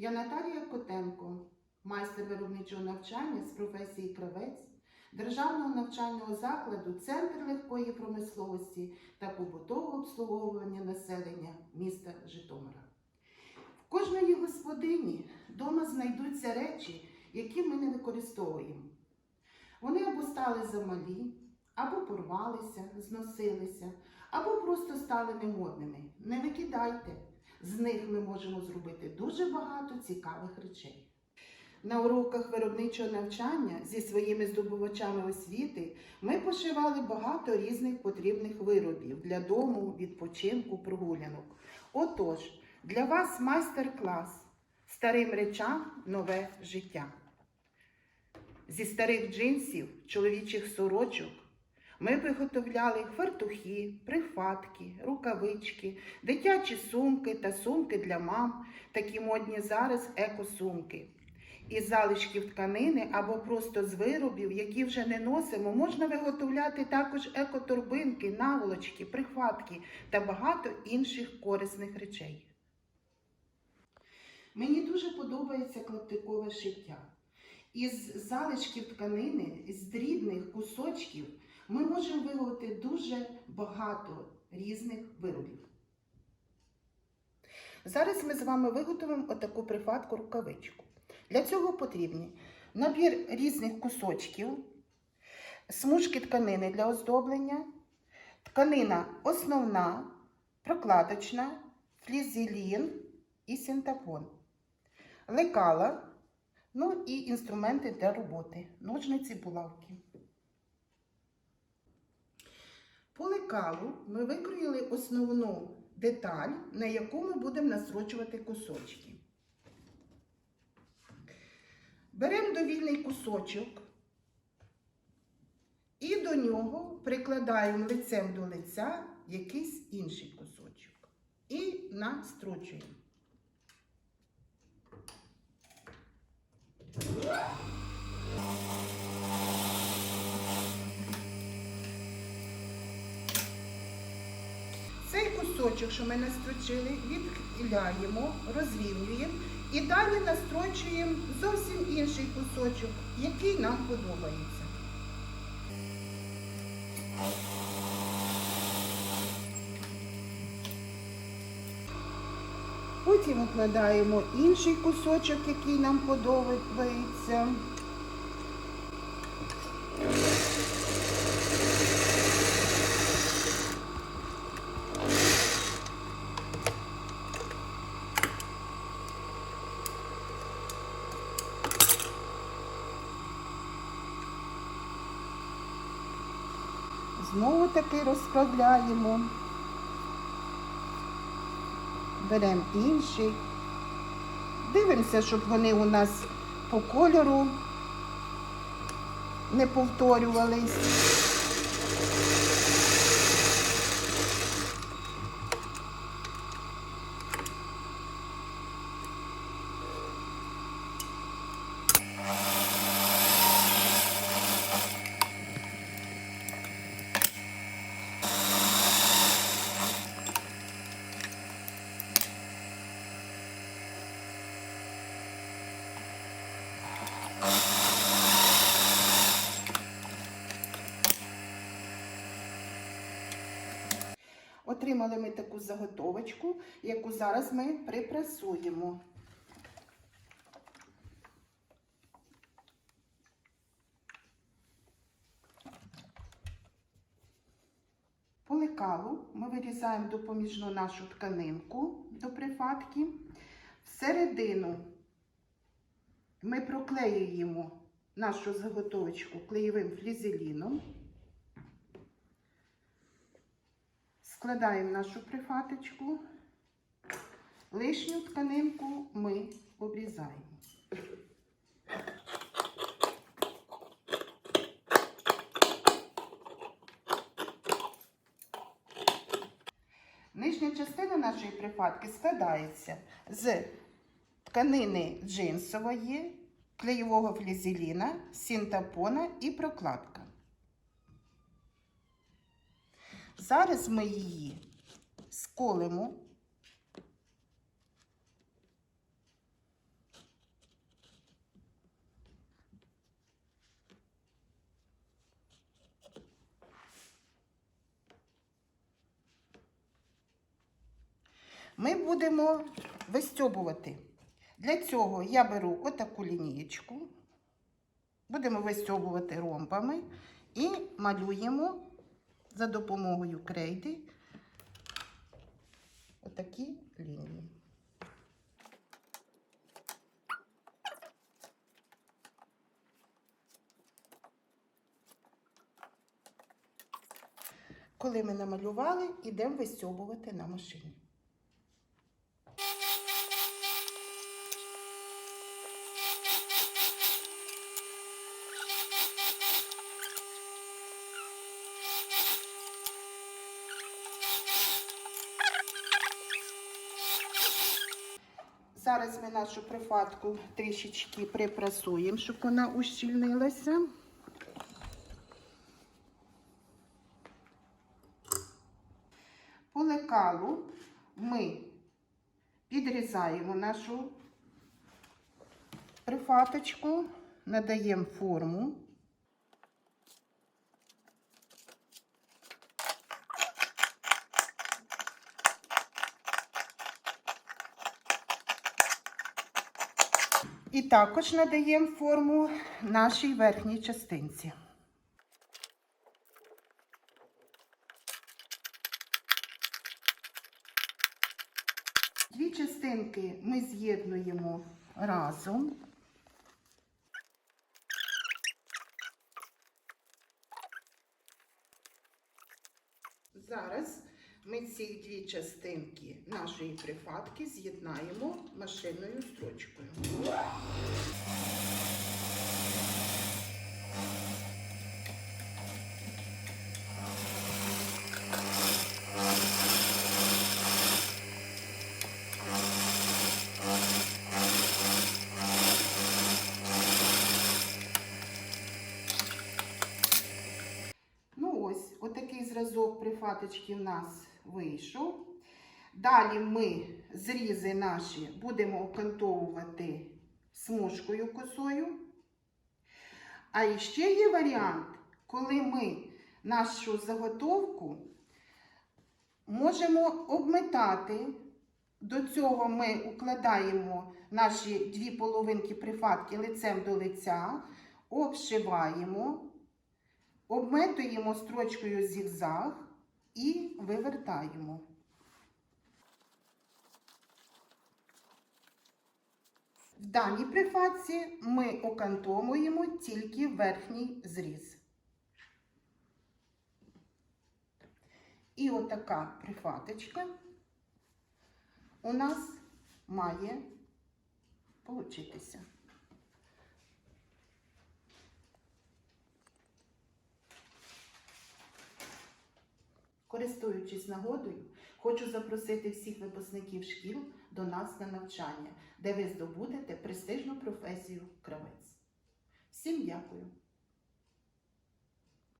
Я Наталія Котенко, майстер виробничого навчання з професії кравець Державного навчального закладу Центр легкої промисловості та побутового обслуговування населення міста Житомира. В кожної господині вдома знайдуться речі, які ми не використовуємо. Вони або стали замалі, або порвалися, зносилися, або просто стали немодними. Не викидайте. З них ми можемо зробити дуже багато цікавих речей. На уроках виробничого навчання зі своїми здобувачами освіти ми пошивали багато різних потрібних виробів для дому, відпочинку, прогулянок. Отож, для вас майстер-клас старим речам нове життя. Зі старих джинсів, чоловічих сорочок ми виготовляли фартухи, прихватки, рукавички, дитячі сумки та сумки для мам, такі модні зараз екосумки. Із залишків тканини або просто з виробів, які вже не носимо, можна виготовляти також екоторбинки, наволочки, прихватки та багато інших корисних речей. Мені дуже подобається клаптикове шиття. Із залишків тканини, з дрібних кусочків, ми можемо виготовити дуже багато різних виробів. Зараз ми з вами виготовимо отаку прихватку рукавичку. Для цього потрібні набір різних кусочків, смужки тканини для оздоблення, тканина основна, прокладочна, флізелін і синтепон, лекала, ну і інструменти для роботи, ножниці, булавки. По лекалу ми викроїли основну деталь, на яку ми будемо насрочувати кусочки. Беремо довільний кусочок і до нього прикладаємо лицем до лиця якийсь інший кусочок. І настрочуємо. Цей кусочок, що ми настрочили, відхиляємо, розрівнюємо і далі настрочуємо зовсім інший кусочок, який нам подобається. Потім викладаємо інший кусочок, який нам подобається. Знову таки розправляємо. Беремо інший. Дивимося, щоб вони у нас по кольору не повторювались. Отримали ми таку заготовочку, яку зараз ми припрасуємо. По лекалу ми вирізаємо допоміжну нашу тканинку до прифатки. Всередину ми проклеюємо нашу заготовочку клеєвим флізеліном. Складаємо нашу прифаточку, лишню тканинку ми обрізаємо. Нижня частина нашої прифатки складається з тканини джинсової, клеєвого флізеліна, синтапона і прокладка. Зараз ми її сколимо. Ми будемо вистьобувати. Для цього я беру отаку лінієчку, будемо вистьобувати ромбами і малюємо за допомогою крейди отакі лінії. Коли ми намалювали, йдемо вистьобувати на машині. Зараз ми нашу прифатку трішечки припрасуємо, щоб вона ущільнилася. По лекалу ми підрізаємо нашу прифаточку, надаємо форму. І також надаємо форму нашій верхній частинці. Дві частинки ми з'єднуємо разом. Зараз ми ці дві частинки нашої прифатки з'єднаємо машинною строчкою. Ну ось, отакий зразок прифаточки в нас вийшов. Далі ми зрізи наші будемо окантовувати смужкою косою. А ще є варіант, коли ми нашу заготовку можемо обметати. До цього ми укладаємо наші дві половинки прифатки лицем до лиця, обшиваємо. Обметуємо строчкою зігзаг і вивертаємо. В даній прифатці ми окантовуємо тільки верхній зріз. І отака прифаточка у нас має получитися. Користуючись нагодою, хочу запросити всіх випускників шкіл до нас на навчання, де ви здобудете престижну професію кравець. Всім дякую!